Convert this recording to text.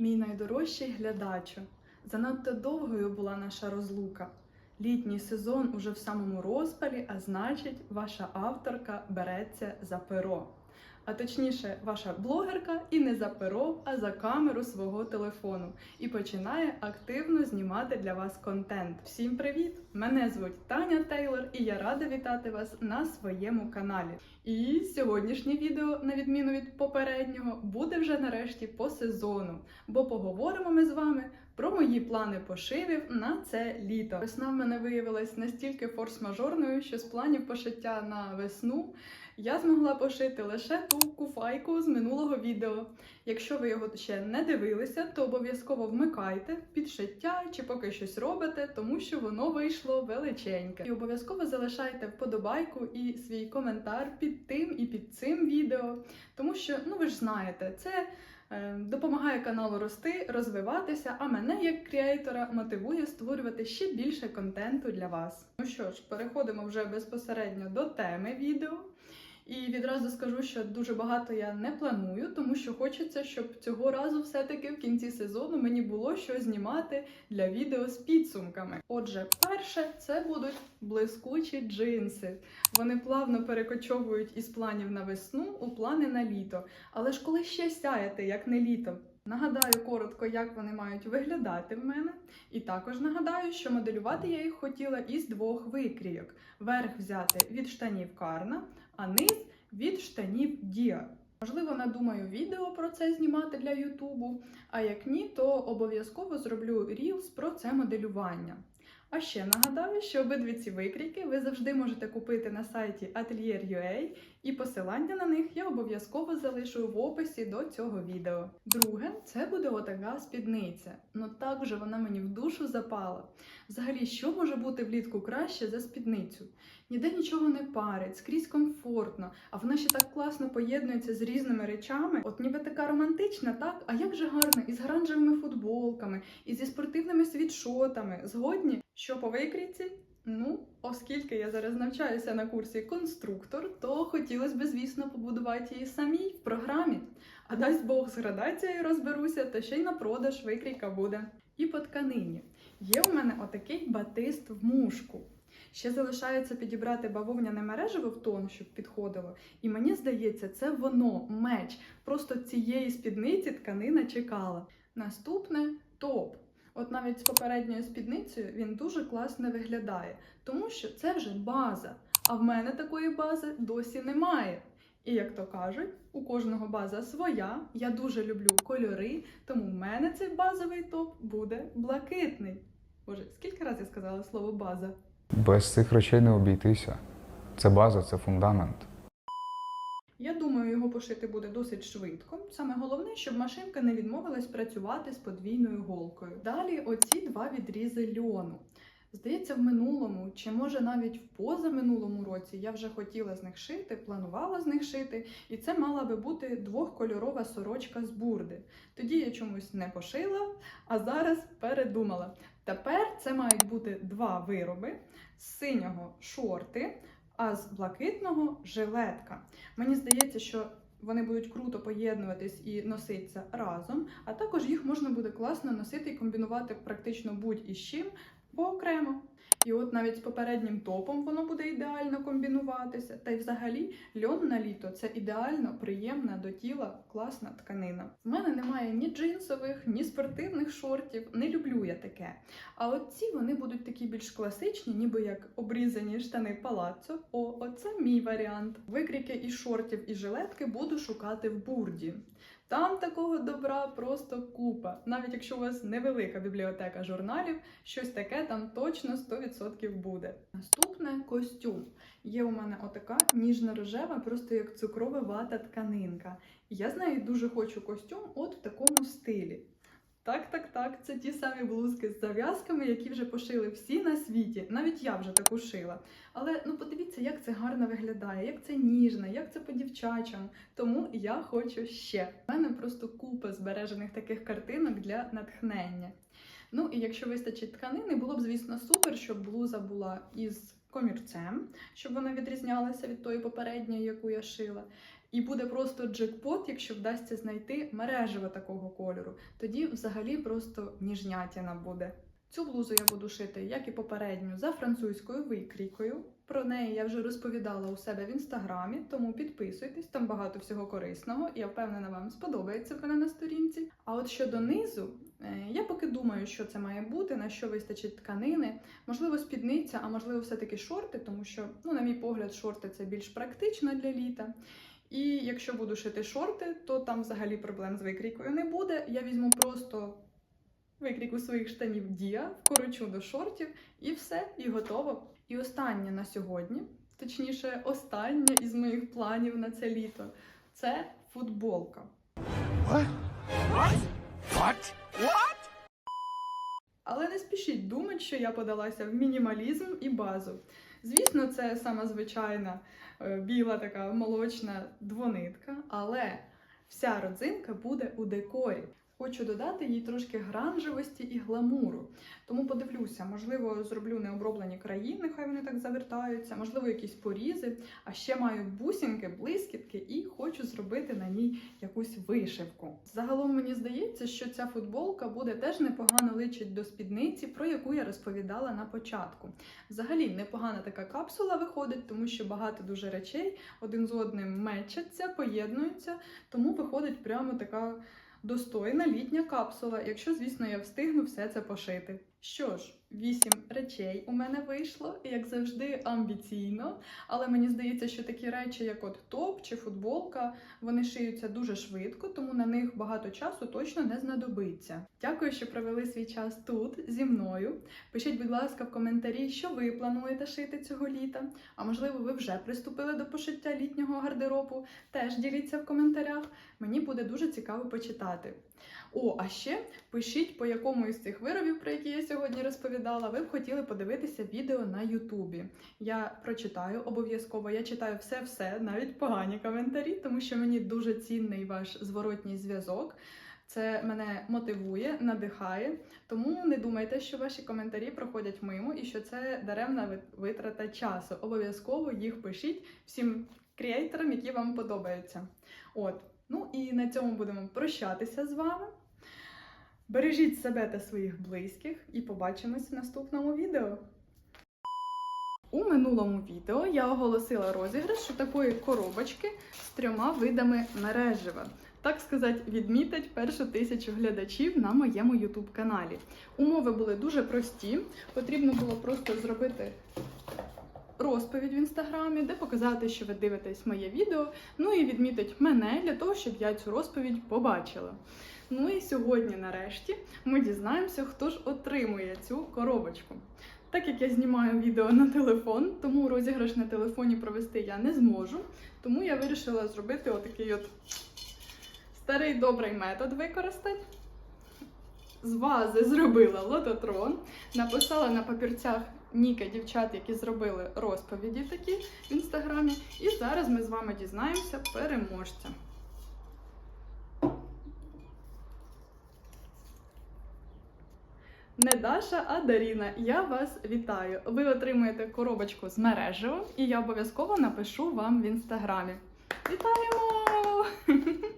Мій найдорожчий глядачу, занадто довгою була наша розлука. Літній сезон уже в самому розпалі, а значить, ваша авторка береться за перо. А точніше, ваша блогерка і не за перо, а за камеру свого телефону і починає активно знімати для вас контент. Всім привіт! Мене звуть Таня Тейлор, і я рада вітати вас на своєму каналі. І сьогоднішнє відео, на відміну від попереднього, буде вже нарешті по сезону, бо поговоримо ми з вами про мої плани пошивів на це літо. Весна в мене виявилась настільки форс-мажорною, що з планів пошиття на весну я змогла пошити лише ту куфайку з минулого відео. Якщо ви його ще не дивилися, то обов'язково вмикайте підшиття чи поки щось робите, тому що воно вийшло величеньке. І обов'язково залишайте вподобайку і свій коментар під тим і під цим відео, тому що, ну ви ж знаєте, це. Е, Допомагає каналу рости, розвиватися, а мене як креатора мотивує створювати ще більше контенту для вас. Ну що ж, переходимо вже безпосередньо до теми відео. І відразу скажу, що дуже багато я не планую, тому що хочеться, щоб цього разу все-таки в кінці сезону мені було що знімати для відео з підсумками. Отже, перше це будуть блискучі джинси. Вони плавно перекочовують із планів на весну у плани на літо. Але ж коли ще сяєте, як не літом? Нагадаю коротко, як вони мають виглядати в мене. І також нагадаю, що моделювати я їх хотіла із двох викрійок: верх взяти від штанів Карна, а низ від штанів Діа. Можливо, надумаю відео про це знімати для Ютубу, а як ні, то обов'язково зроблю рілс про це моделювання. А ще нагадаю, що обидві ці викрійки ви завжди можете купити на сайті Atelier.ua, і посилання на них я обов'язково залишу в описі до цього відео. Друге, це буде отака спідниця. Ну так вже вона мені в душу запала. Взагалі, що може бути влітку краще за спідницю? Ніде нічого не парить, скрізь комфортно, а вона ще так класно поєднується з різними речами. От ніби така романтична, так? А як же гарно із гранжевими футболками, і зі спортивними світшотами. Згодні, що по викрійці? Ну, оскільки я зараз навчаюся на курсі конструктор, то хотілося б, звісно, побудувати її самій в програмі. А дасть Бог з градацією розберуся, то ще й на продаж викрійка буде. І по тканині. Є у мене отакий батист в мушку. Ще залишається підібрати бавовняне мережево в тон, щоб підходило. І мені здається, це воно, меч. Просто цієї спідниці тканина чекала. Наступне топ. От навіть з попередньою спідницею він дуже класно виглядає, тому що це вже база. А в мене такої бази досі немає. І як то кажуть, у кожного база своя. Я дуже люблю кольори, тому в мене цей базовий топ буде блакитний. Боже, скільки разів я сказала слово база? Без цих речей не обійтися. Це база, це фундамент. Я думаю, його пошити буде досить швидко. Саме головне, щоб машинка не відмовилась працювати з подвійною голкою. Далі оці два відрізи льону. Здається, в минулому, чи може навіть в позаминулому році я вже хотіла з них шити, планувала з них шити, і це мала би бути двохкольорова сорочка з бурди. Тоді я чомусь не пошила, а зараз передумала. Тепер це мають бути два вироби з синього шорти, а з блакитного жилетка. Мені здається, що вони будуть круто поєднуватись і носитися разом, а також їх можна буде класно носити і комбінувати практично будь-із чим поокремо. І от навіть з попереднім топом воно буде ідеально комбінуватися. Та й взагалі льон на літо це ідеально приємна до тіла класна тканина. В мене немає ні джинсових, ні спортивних шортів. Не люблю я таке. А от ці вони будуть такі більш класичні, ніби як обрізані штани палаццо. О, оце мій варіант. Викрійки із шортів і жилетки буду шукати в бурді. Там такого добра просто купа. Навіть якщо у вас невелика бібліотека журналів, щось таке там точно 100% буде. Наступне костюм. Є у мене отака ніжно-рожева, просто як цукрова вата тканинка. Я з нею дуже хочу костюм от в такому стилі. Так, так, так, це ті самі блузки з зав'язками, які вже пошили всі на світі. Навіть я вже таку шила. Але ну подивіться, як це гарно виглядає, як це ніжно, як це по-дівчачому. Тому я хочу ще. У мене просто купа збережених таких картинок для натхнення. Ну і якщо вистачить тканини, було б, звісно, супер, щоб блуза була із комірцем, щоб вона відрізнялася від тої попередньої, яку я шила. І буде просто джекпот, якщо вдасться знайти мережево такого кольору. Тоді взагалі просто ніжнятіна буде. Цю блузу я буду шити, як і попередню, за французькою викрійкою. Про неї я вже розповідала у себе в інстаграмі, тому підписуйтесь, там багато всього корисного. Я впевнена, вам сподобається в мене на сторінці. А от щодо низу, е, я поки думаю, що це має бути, на що вистачить тканини. Можливо, спідниця, а можливо, все-таки шорти, тому що, ну, на мій погляд, шорти це більш практично для літа. І якщо буду шити шорти, то там взагалі проблем з викрійкою не буде. Я візьму просто викрійку своїх штанів Дія, вкорочу до шортів, і все, і готово. І останнє на сьогодні, точніше, останнє із моїх планів на це літо це футболка. What? What? What? What? Але не спішіть думати, що я подалася в мінімалізм і базу. Звісно, це сама звичайна е, біла така молочна двонитка, але вся родзинка буде у декорі. Хочу додати їй трошки гранжевості і гламуру. Тому подивлюся, можливо, зроблю необроблені країни, хай вони так завертаються, можливо, якісь порізи. А ще маю бусинки, блискітки і хочу зробити на ній якусь вишивку. Загалом мені здається, що ця футболка буде теж непогано личить до спідниці, про яку я розповідала на початку. Взагалі непогана така капсула виходить, тому що багато дуже речей один з одним мечаться, поєднуються, тому виходить прямо така достойна літня капсула, якщо, звісно, я встигну все це пошити. Що ж, вісім речей у мене вийшло, як завжди, амбіційно. Але мені здається, що такі речі, як от топ чи футболка, вони шиються дуже швидко, тому на них багато часу точно не знадобиться. Дякую, що провели свій час тут зі мною. Пишіть, будь ласка, в коментарі, що ви плануєте шити цього літа. А можливо, ви вже приступили до пошиття літнього гардеробу. Теж діліться в коментарях. Мені буде дуже цікаво почитати. О, а ще пишіть, по якому із цих виробів, про які я сьогодні розповідала, ви б хотіли подивитися відео на Ютубі. Я прочитаю обов'язково, я читаю все-все, навіть погані коментарі, тому що мені дуже цінний ваш зворотній зв'язок. Це мене мотивує, надихає. Тому не думайте, що ваші коментарі проходять мимо і що це даремна витрата часу. Обов'язково їх пишіть всім креаторам, які вам подобаються. От. Ну і на цьому будемо прощатися з вами. Бережіть себе та своїх близьких і побачимось в наступному відео. У минулому відео я оголосила розіграш такої коробочки з трьома видами мережева. Так сказати, відмітить першу тисячу глядачів на моєму YouTube каналі. Умови були дуже прості. Потрібно було просто зробити розповідь в інстаграмі, де показати, що ви дивитесь моє відео. Ну і відмітить мене для того, щоб я цю розповідь побачила. Ну і сьогодні, нарешті, ми дізнаємося, хто ж отримує цю коробочку. Так як я знімаю відео на телефон, тому розіграш на телефоні провести я не зможу. Тому я вирішила зробити отакий от старий добрий метод використати. З вази зробила лототрон, написала на папірцях ніки дівчат, які зробили розповіді такі в інстаграмі. І зараз ми з вами дізнаємося переможця. Не Даша, а Даріна. Я вас вітаю. Ви отримуєте коробочку з мережевим, і я обов'язково напишу вам в інстаграмі. Вітаємо!